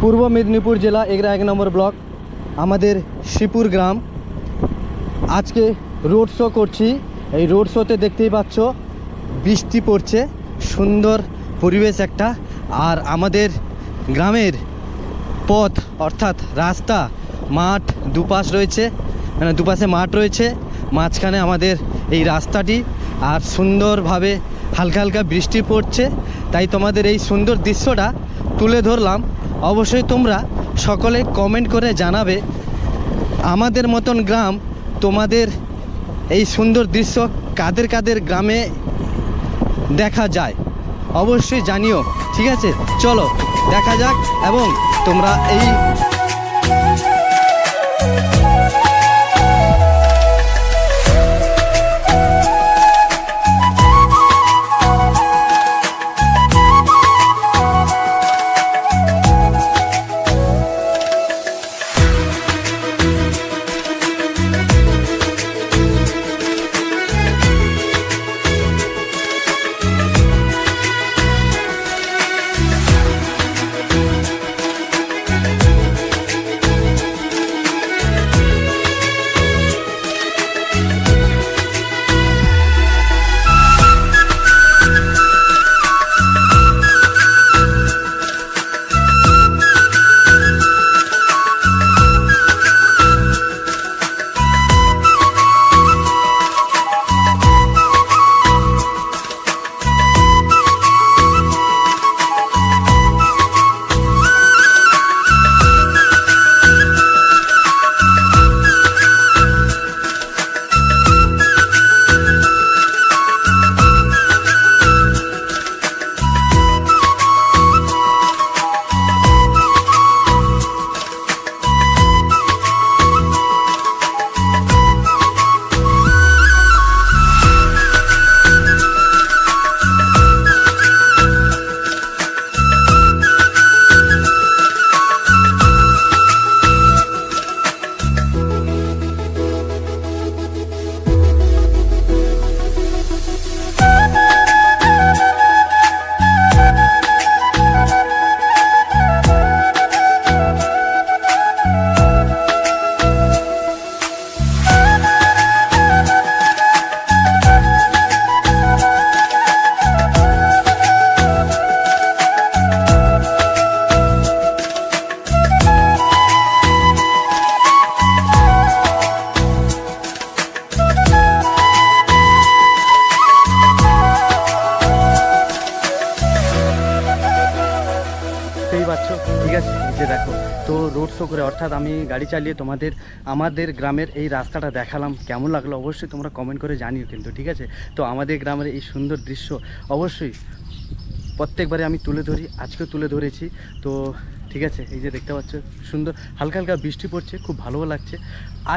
পূর্ব মেদিনীপুর জেলা এগরা এক নম্বর ব্লক, আমাদের শিপুর গ্রাম। আজকে রোড শো করছি। এই রোড শোতে দেখতেই পাচ্ছ, বৃষ্টি পড়ছে, সুন্দর পরিবেশ একটা। আর আমাদের গ্রামের পথ, অর্থাৎ রাস্তা, মাঠ দুপাশ রয়েছে মানে দুপাশে মাঠ রয়েছে। মাঝখানে আমাদের এই রাস্তাটি, আর সুন্দরভাবে হালকা হালকা বৃষ্টি পড়ছে। তাই তোমাদের এই সুন্দর দৃশ্যটা তুলে ধরলাম। অবশ্যই তোমরা সকলে কমেন্ট করে জানাবে, আমাদের মতন গ্রাম তোমাদের এই সুন্দর দৃশ্য কাদের কাদের গ্রামে দেখা যায়। অবশ্যই জানিও, ঠিক আছে? চলো, দেখা যাক এবং তোমরা এই পাচ্ছ ঠিক আছে যে দেখো। তো রোড শো করে, অর্থাৎ আমি গাড়ি চালিয়ে তোমাদের, আমাদের গ্রামের এই রাস্তাটা দেখালাম। কেমন লাগল অবশ্যই তোমরা কমেন্ট করে জানিও কিন্তু, ঠিক আছে? তো আমাদের গ্রামের এই সুন্দর দৃশ্য, অবশ্যই প্রত্যেকবারে আমি তুলে ধরি আজকে তুলে ধরেছি। তো ঠিক আছে, এই যে দেখতে পাচ্ছ, সুন্দর, হালকা হালকা বৃষ্টি পড়ছে, খুব ভালোও লাগছে। আজ